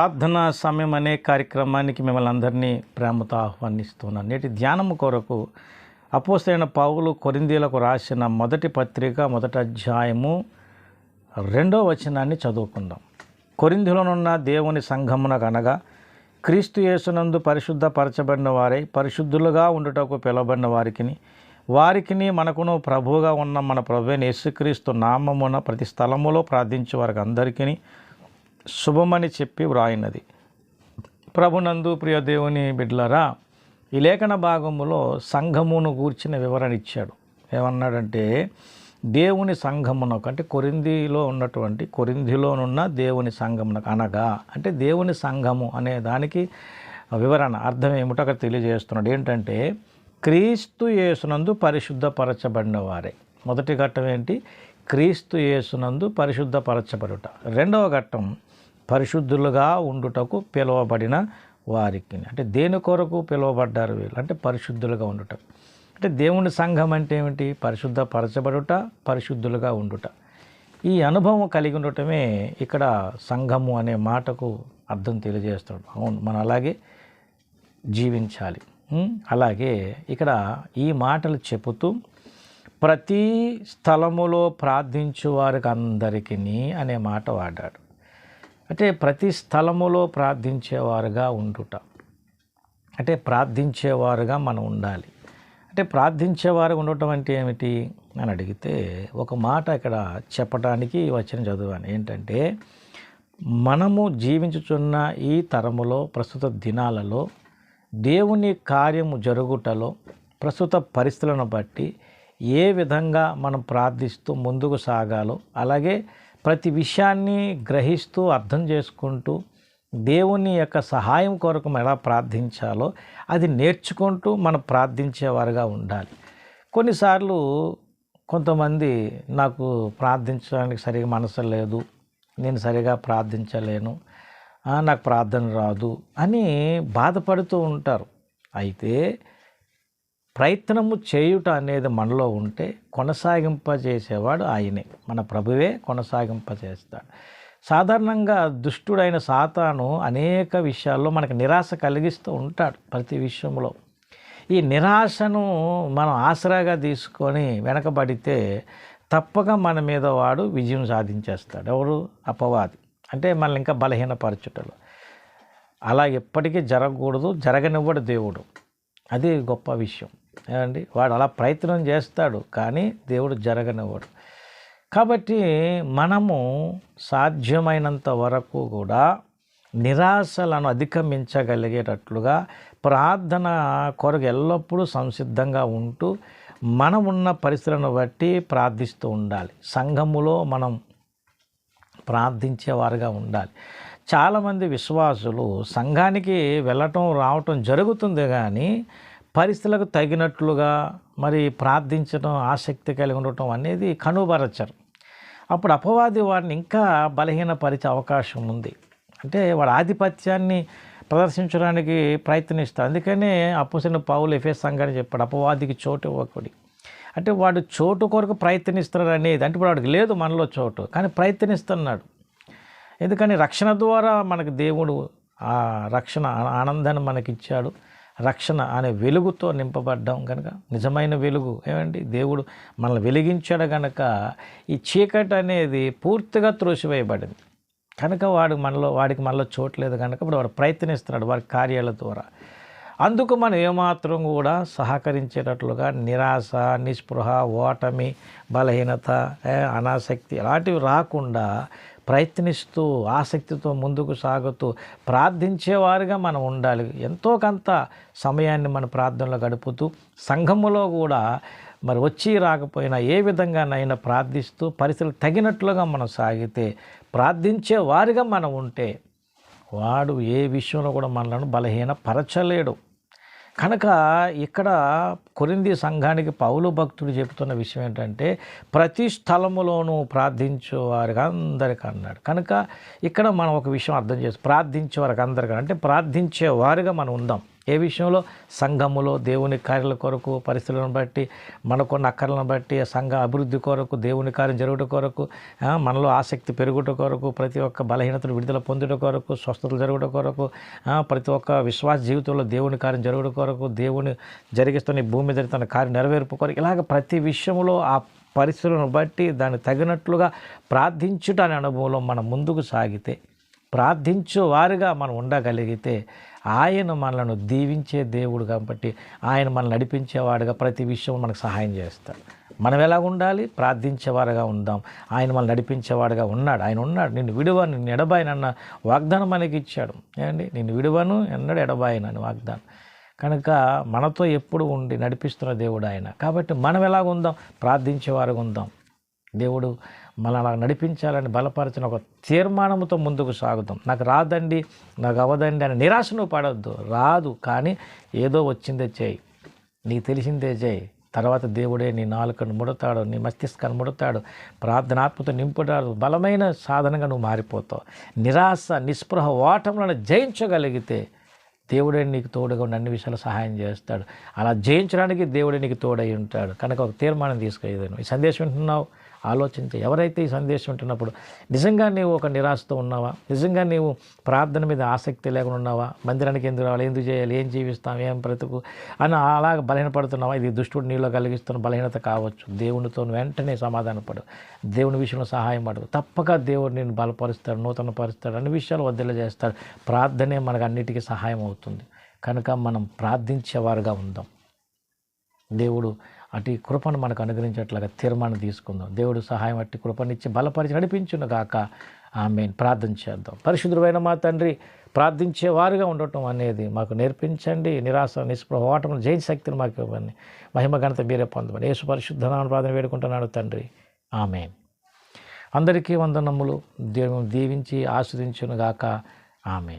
ప్రార్థనా సమయం అనే కార్యక్రమానికి మిమ్మల్ని అందరినీ ప్రేమతో ఆహ్వానిస్తున్నాను. నేటి ధ్యానము కొరకు అపోసైన పావులు కొరిందీలకు రాసిన మొదటి పత్రిక మొదటి అధ్యాయము రెండో వచనాన్ని చదువుకుందాం. కొరిందిలోనున్న దేవుని సంఘమునకు అనగా క్రీస్తు యేసునందు పరిశుద్ధపరచబడిన వారై పరిశుద్ధులుగా ఉండుటకు పిలవబడిన వారికిని వారికిని మనకును ప్రభువుగా ఉన్న మన ప్రభువైన యేసుక్రీస్తు నామమున ప్రతి స్థలములో ప్రార్థించే వారికి అందరికీ శుభమని చెప్పి వ్రాయినది. ప్రభునందు ప్రియదేవుని బిడ్లరా ఈ లేఖన భాగములో సంఘమును గూర్చిన వివరణ ఇచ్చాడు. ఏమన్నాడంటే దేవుని సంఘమునకు అంటే కొరిందిలో ఉన్నటువంటి కొరిందిలోనున్న దేవుని సంఘమునకు అనగా అంటే దేవుని సంఘము అనే దానికి వివరణ అర్థం ఏమిటో అక్కడ తెలియజేస్తున్నాడు. ఏంటంటే క్రీస్తు యేసునందు పరిశుద్ధపరచబడిన వారే మొదటి ఘట్టం ఏంటి? క్రీస్తు యేసునందు పరిశుద్ధపరచబడుట. రెండవ ఘట్టం పరిశుద్ధులుగా ఉండుటకు పిలువబడిన వారికి. అంటే దేని కొరకు పిలువబడ్డారు వీళ్ళు? అంటే పరిశుద్ధులుగా ఉండుట. అంటే దేవుని సంఘం అంటే ఏమిటి? పరిశుద్ధపరచబడుట పరిశుద్ధులుగా ఉండుట. ఈ అనుభవం కలిగి ఉండటమే ఇక్కడ సంఘము అనే మాటకు అర్థం తెలియజేస్తాడు. అవును మనం అలాగే జీవించాలి. అలాగే ఇక్కడ ఈ మాటలు చెబుతూ ప్రతి స్థలములో ప్రార్థించు వారికి అందరికీ అనే మాట వాడాడు. అంటే ప్రతి స్థలములో ప్రార్థించేవారుగా ఉండుట. అంటే ప్రార్థించేవారుగా మనం ఉండాలి. అంటే ప్రార్థించేవారు ఉండటం అంటే ఏమిటి అని అడిగితే ఒక మాట ఇక్కడ చెప్పడానికి వచ్చిన చదువాను ఏంటంటే మనము జీవించుచున్న ఈ తరములో ప్రస్తుత దినాలలో దేవుని కార్యము జరుగుటలో ప్రస్తుత పరిస్థితులను బట్టి ఏ విధంగా మనం ప్రార్థిస్తూ ముందుకు సాగాలో అలాగే ప్రతి విషయాన్ని గ్రహిస్తూ అర్థం చేసుకుంటూ దేవుని యొక్క సహాయం కొరకు ఎలా ప్రార్థించాలో అది నేర్చుకుంటూ మనం ప్రార్థించేవారుగా ఉండాలి. కొన్నిసార్లు కొంతమంది నాకు ప్రార్థించడానికి సరిగా మనసు లేదు నేను సరిగా ప్రార్థించలేను నాకు ప్రార్థన రాదు అని బాధపడుతూ ఉంటారు. అయితే ప్రయత్నము చేయుట అనేది మనలో ఉంటే కొనసాగింపజేసేవాడు ఆయనే. మన ప్రభువే కొనసాగింపజేస్తాడు. సాధారణంగా దుష్టుడైన సాతాను అనేక విషయాల్లో మనకు నిరాశ కలిగిస్తూ ఉంటాడు ప్రతి విషయంలో. ఈ నిరాశను మనం ఆసరాగా తీసుకొని వెనకబడితే తప్పక మన మీద వాడు విజయం సాధించేస్తాడు. ఎవరు? అపవాది. అంటే మనల్ని ఇంకా బలహీనపరచుటలు. అలా ఎప్పటికీ జరగకూడదు జరగనివ్వడు దేవుడు. అది గొప్ప విషయం. ఏమండి? వాడు అలా ప్రయత్నం చేస్తాడు కానీ దేవుడు జరగనివ్వడు. కాబట్టి మనము సాధ్యమైనంత వరకు కూడా నిరాశలను అధిగమించగలిగేటట్లుగా ప్రార్థన కొరకు ఎల్లప్పుడూ సంసిద్ధంగా ఉంటూ మనం ఉన్న పరిస్థితులను బట్టి ప్రార్థిస్తూ ఉండాలి. సంఘములో మనం ప్రార్థించేవారుగా ఉండాలి. చాలామంది విశ్వాసులు సంఘానికి వెళ్ళటం రావటం జరుగుతుంది కానీ పరిస్థితులకు తగినట్లుగా మరి ప్రార్థించడం ఆసక్తి కలిగి ఉండటం అనేది కనుబరచరు. అప్పుడు అపవాది వారిని ఇంకా బలహీనపరిచే అవకాశం ఉంది. అంటే వాడు ఆధిపత్యాన్ని ప్రదర్శించడానికి ప్రయత్నిస్తాడు. అందుకనే అప్పుసిన పావులు ఎఫ్ఎస్ సంఘాన్ని చెప్పాడు అపవాదికి చోటు ఇవ్వకూడి అంటే వాడు చోటు కొరకు ప్రయత్నిస్తున్నాడు అనేది అంటే ఇప్పుడు వాడికి లేదు మనలో చోటు కానీ ప్రయత్నిస్తున్నాడు. ఎందుకని? రక్షణ ద్వారా మనకు దేవుడు ఆ రక్షణ ఆనందాన్ని మనకి ఇచ్చాడు రక్షణ అనే వెలుగుతో నింపబడ్డాం కనుక నిజమైన వెలుగు. ఏమండి? దేవుడు మనల్ని వెలిగించాడు కనుక ఈ చీకటి అనేది పూర్తిగా త్రోసివేయబడింది. కనుక వాడు మనలో వాడికి మనలో చోట్లేదు కనుక ఇప్పుడు వాడు ప్రయత్నిస్తున్నాడు వారి కార్యాల ద్వారా. అందుకు మనం ఏమాత్రం కూడా సహకరించేటట్లుగా నిరాశ నిస్పృహ ఓటమి బలహీనత అనాసక్తి అలాంటివి రాకుండా ప్రయత్నిస్తూ ఆసక్తితో ముందుకు సాగుతూ ప్రార్థించేవారుగా మనం ఉండాలి. ఎంతో కొంత సమయాన్ని మన ప్రార్థనలో గడుపుతూ సంఘములో కూడా మరి వచ్చి రాకపోయినా ఏ విధంగానైనా ప్రార్థిస్తూ పరిస్థితులు తగినట్లుగా మనం సాగితే ప్రార్థించే వారిగా మనం ఉంటే వాడు ఏ విషయంలో కూడా మనలను బలహీన పరచలేడు కనుక ఇక్కడ కొరింది సంఘానికి పౌలు భక్తుడు చెబుతున్న విషయం ఏంటంటే ప్రతి స్థలములోనూ ప్రార్థించేవారికి అందరికీ అన్నాడు. కనుక ఇక్కడ మనం ఒక విషయం అర్థం చేసి ప్రార్థించే వారికి అందరికీ అంటే ప్రార్థించేవారుగా మనం ఉందాం. ఏ విషయంలో? సంఘములో దేవుని కార్యాల కొరకు పరిస్థితులను బట్టి మనకున్న అక్కర్లను బట్టి సంఘ అభివృద్ధి కొరకు దేవుని కార్యం జరుగుట కొరకు మనలో ఆసక్తి పెరుగుట కొరకు ప్రతి ఒక్క బలహీనతను విడుదల పొందుట కొరకు స్వస్థతలు జరుగుట కొరకు ప్రతి ఒక్క విశ్వాస జీవితంలో దేవుని కార్యం జరుగుట కొరకు దేవుని జరిగిస్తున్న భూమి మీద జరుగుతున్న కార్యం నెరవేర్పు కొరకు ఇలాగ ప్రతి విషయంలో ఆ పరిస్థితులను బట్టి దాన్ని తగినట్లుగా ప్రార్థించుట అనే అనుభవంలో మనం ముందుకు సాగితే ప్రార్థించు వారుగా మనం ఉండగలిగితే ఆయన మనలను దీవించే దేవుడు కాబట్టి ఆయన మనల్ని నడిపించేవాడుగా ప్రతి విషయం మనకు సహాయం చేస్తాడు. మనం ఎలా ఉండాలి? ప్రార్థించేవారుగా ఉందాం. ఆయన మనల్ని నడిపించేవాడుగా ఉన్నాడు. ఆయన ఉన్నాడు. నిన్ను విడువను. నిన్ను ఎడబాయనన్న వాగ్దానం మనకి ఇచ్చాడు. ఏమండి? నిన్ను విడువను ఎన్నడు ఎడబాయనని వాగ్దానం. కనుక మనతో ఎప్పుడు ఉండి నడిపిస్తున్న దేవుడు ఆయన. కాబట్టి మనం ఎలాగ ఉందాం? ప్రార్థించేవారుగా ఉందాం. దేవుడు మళ్ళీ అలా నడిపించాలని బలపరచిన ఒక తీర్మానంతో ముందుకు సాగుతాం. నాకు రాదండి నాకు అవ్వదండి అని నిరాశ నువ్వు పడవద్దు రాదు కానీ ఏదో వచ్చిందే చేయి. నీకు తెలిసిందే చేయి. తర్వాత దేవుడే నీ నాలుకను ముడతాడు నీ మస్తిష్కాన్ని ముడతాడు ప్రార్థనాత్మతో నింపుతాడు. బలమైన సాధనంగా నువ్వు మారిపోతావు. నిరాశ నిస్పృహ ఓటములను జయించగలిగితే దేవుడే నీకు తోడుగా ఉండి అన్ని విషయాలు సహాయం చేస్తాడు. అలా జయించడానికి దేవుడే నీకు తోడై ఉంటాడు. కనుక ఒక తీర్మానం తీసుకెళ్ళాను ఈ సందేశం వింటున్నావు? ఆలోచించి ఎవరైతే ఈ సందేశం వింటున్నప్పుడు నిజంగా నీవు ఒక నిరాశతో ఉన్నావా? నిజంగా నీవు ప్రార్థన మీద ఆసక్తి లేకుండా ఉన్నావా? మందిరానికి ఎందుకు రావాలి? ఎందుకు చేయాలి? ఏం జీవిస్తాం? ఏం బ్రతుకు? అని అలాగ బలహీనపడుతున్నావా? ఇది దుష్టుడు నీలో కలిగిస్తున్న బలహీనత కావచ్చు. దేవునితో వెంటనే సమాధానపడు దేవుని విషయంలో సహాయం పడు. తప్పక దేవుడు నేను బలపరుస్తాడు నూతన పరుస్తాడు అన్ని విషయాలు వదిలి చేస్తాడు ప్రార్థనే మనకు అన్నిటికీ సహాయం అవుతుంది. కనుక మనం ప్రార్థించేవారుగా ఉందాం. దేవుడు అటు కృపను మనకు అనుగ్రహించేట్లాగా తీర్మానం తీసుకుందాం. దేవుడు సహాయం అట్టి కృపనిచ్చి బలపరిచి నడిపించును గాక. ఆమె ప్రార్థన చేద్దాం. పరిశుద్ధమైన మా తండ్రి ప్రార్థించేవారుగా ఉండటం అనేది మాకు నేర్పించండి. నిరాశ నిస్పృహ ఓటములు జైన్ శక్తిని మాకు ఇవ్వండి. మహిమ ఘనత మీరే పొందమని యేసు పరిశుద్ధనామని ప్రార్థన వేడుకుంటున్నాడు తండ్రి. ఆమె అందరికీ వందనములు. దేవుని దీవించి ఆస్వాదించును గాక. ఆమె